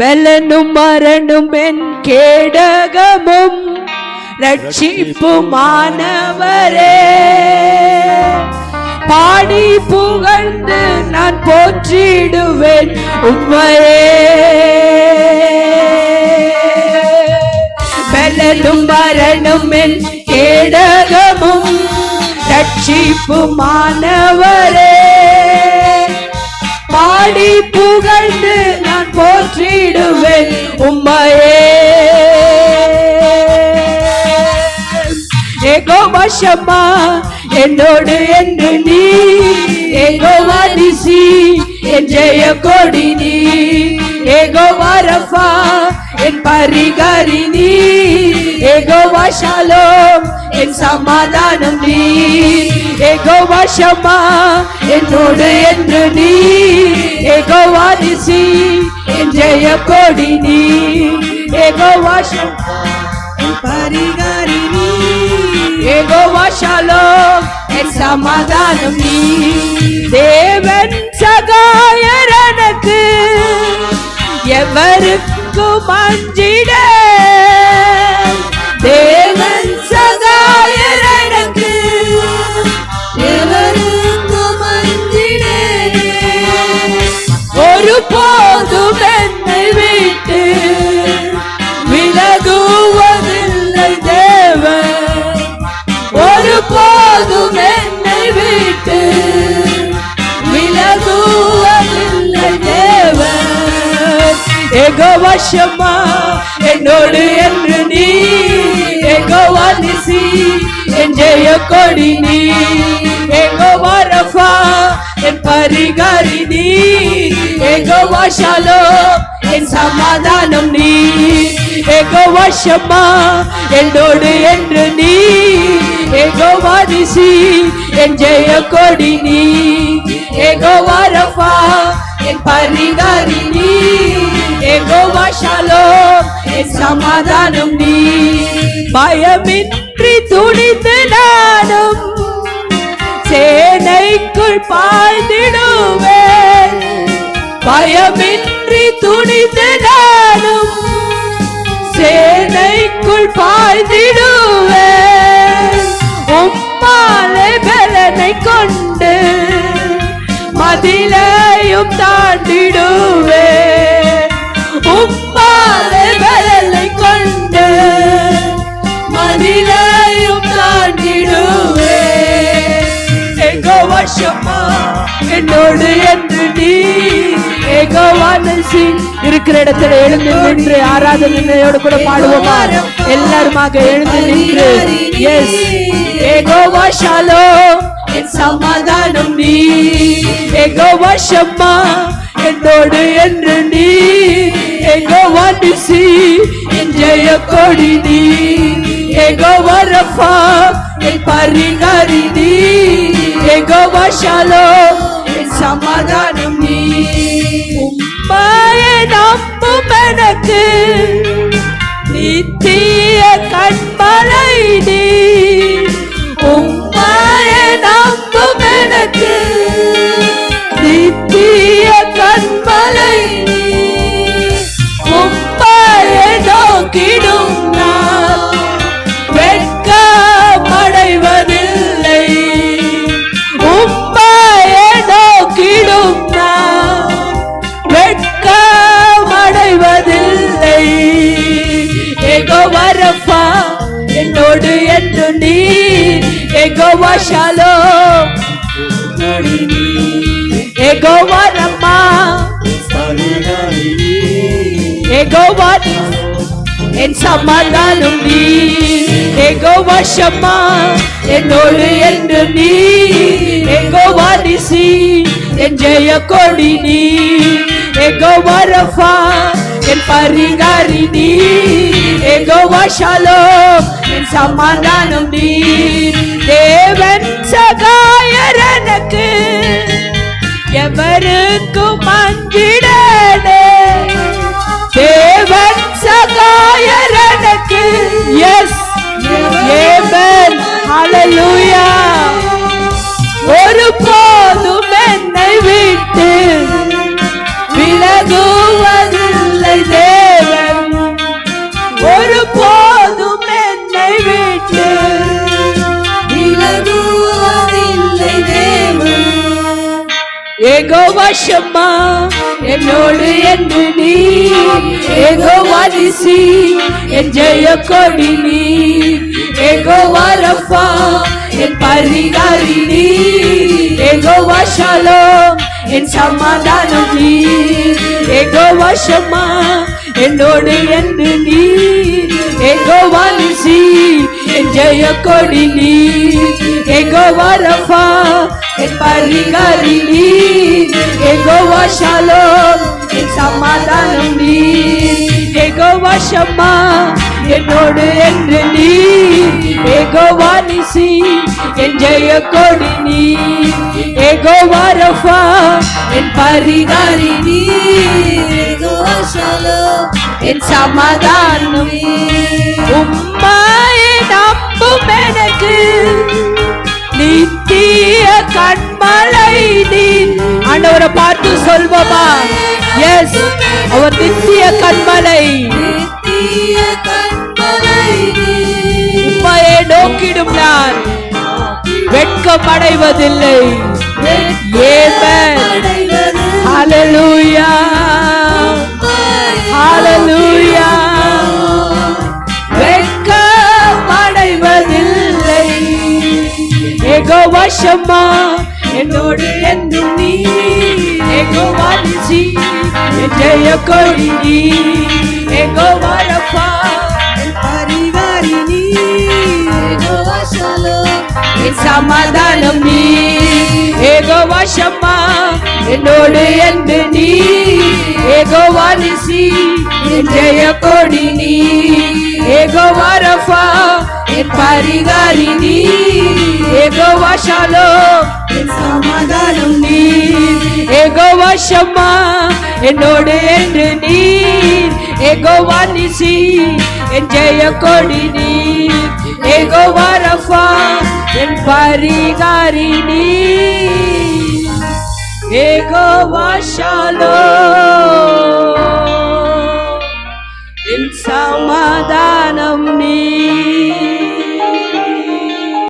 பலனும் மரணும் என் கேடகமும் ரட்சிப்புமானவரே பாடி புகழ்ந்து நான் போற்றிடுவேன் உம்மையே பலனும் மரணும் என் கேடகமும் ரட்சிப்புமானவரே பாடி புகழ்ந்து மாற்றிடுவேன் உம்மையே. ஏகோ வசமா என்னோடு என்று நீ. ஏகோ வாரிசி என் ஜெய கொடி நீ. ஏகோ வரஃபா என் பரிகாரி நீ. ஏகோ வசாலோம் என் சமாதானம் நீ. ஏகோ வசமா என்னோடு என்று நீ. ஏகோ வாரிசி ஜெய கொடி நீ என் பரிகாரி நீ ஏகோ வசாலோம் என் சமாதானம் நீ தேவன் சகாயர் எனக்கு எவருக்கும் அஞ்சிட ஏகோ வசமா என்னோடு என்று நீ ஏகோ வாரிசி என் ஜெய கொடி நீ. ஏகோ வரஃபா என் பரிகாரி நீ. ஏகோ வசாலோ என் சமாதானம் நீ. ஏகோ வசமா என்னோடு என்று நீ. ஏகோ வாரிசி என் ஜெய கொடி நீ. ஏகோ வரஃபா என் பரிகாரி நீ. ஏகோ ஷாலோம் என் சமாதானம் நீ. பயமின்றி துணிந்து நானும் சேனைக்குள் பாய்ந்திடுவேன் பயமின்றி துணிந்து நானும் சேனைக்குள் பாய்ந்திடுவேன் உம்மாலே பலனை கொண்டு மதிலையும் தாண்டிடுவேன் எங்கோ என்னோடு என்று நீ ஏகோ இருக்கிற இடத்துல எழுந்து நின்று ஆராதனையோடு கூட பாடுவோமா? எல்லாருமாக எழுந்து நின்று. எஸ் ஏகோ வாஷாலோ என் சமாதானம் நீ. ஏகோ வருஷமா என்னோடு என்று நீ. ஏகோ நிசி என் ஜெய கொடி நீ. ஏகோ வரஃபா என் பரிகாரி நீ. ஏகோ வசாலோ என் சமாதானம் எங்கோ வரப்பா என்னோடு என்று நீ எங்கோ வாஷாலோ எங்கோ வரம்மா எங்கோ வாடி என் சமாதானம் நீ. எங்கோ வசமா என்னோடு என்று நீ எங்கோ வாரிசி என் ஜெய கொடி நீ. எங்கோ வரஃபா என் பரிகாரி நீ. எகோ என் சமாதானம் நீர். தேவன் சகாயர் எனக்கு எவருக்கும் அஞ்சிடனே வசமா என்னோடு என்று நீ. ஏகோ வாரிசி என் ஜெய கொடி நீ. ஏகோ வாரப்பா என் பரிகாரி நீ. ஏகோ வாஷாலோ என் சமாதானம் நீ. ஏகோ வாஷம்மா என்னோடு என்று நீ. ஏகோ வாரிசி ஜெய கொடி நீ. எங்கோ வாரப்பா என் பரிகாரி நீ. எங்கோ வாஷாலோ என் சமாதானம் நீ. எங்கோ வாஷம்மா என்னோடு என்று நீ. ஏகோ வாரிசி என் ஜெய கொடி நீ. ஏகோ வாரஃபா என் பரிகாரி நீ. ஏகோ வாஷாலோ என் சமாதானம் நீ. உம்மாயை நித்திய கண்மலை நீ ஆண்டவரை பார்த்து சொல்வோமா? எஸ் அவர் நித்திய கண்மலை உம்மையை நோக்கிடும் நான். வெட்கம் அடைவதில்லை சந்தோஷமா? என்னோடு என்று நீ எங்கோ வாரிசி என் ஜெய கொடி நீ எங்கோ வரப்பா. பரிவாரி நீ எங்கோ வாசலோ என் சமாதானம் நீ ஏகோ வாஷம்மா என்னோடு என்று நீ ஏகோ வாரிசி. என் ஜெய கொடி நீ ஏகோ வரஃபா என் பரிகாரி நீ ஏகோ வசாலோ என் சமாதானம் நீ ஏகோ வசமா என்னோடு என்று நீ ஏகோ வாரிசி என் సమాధానం నీ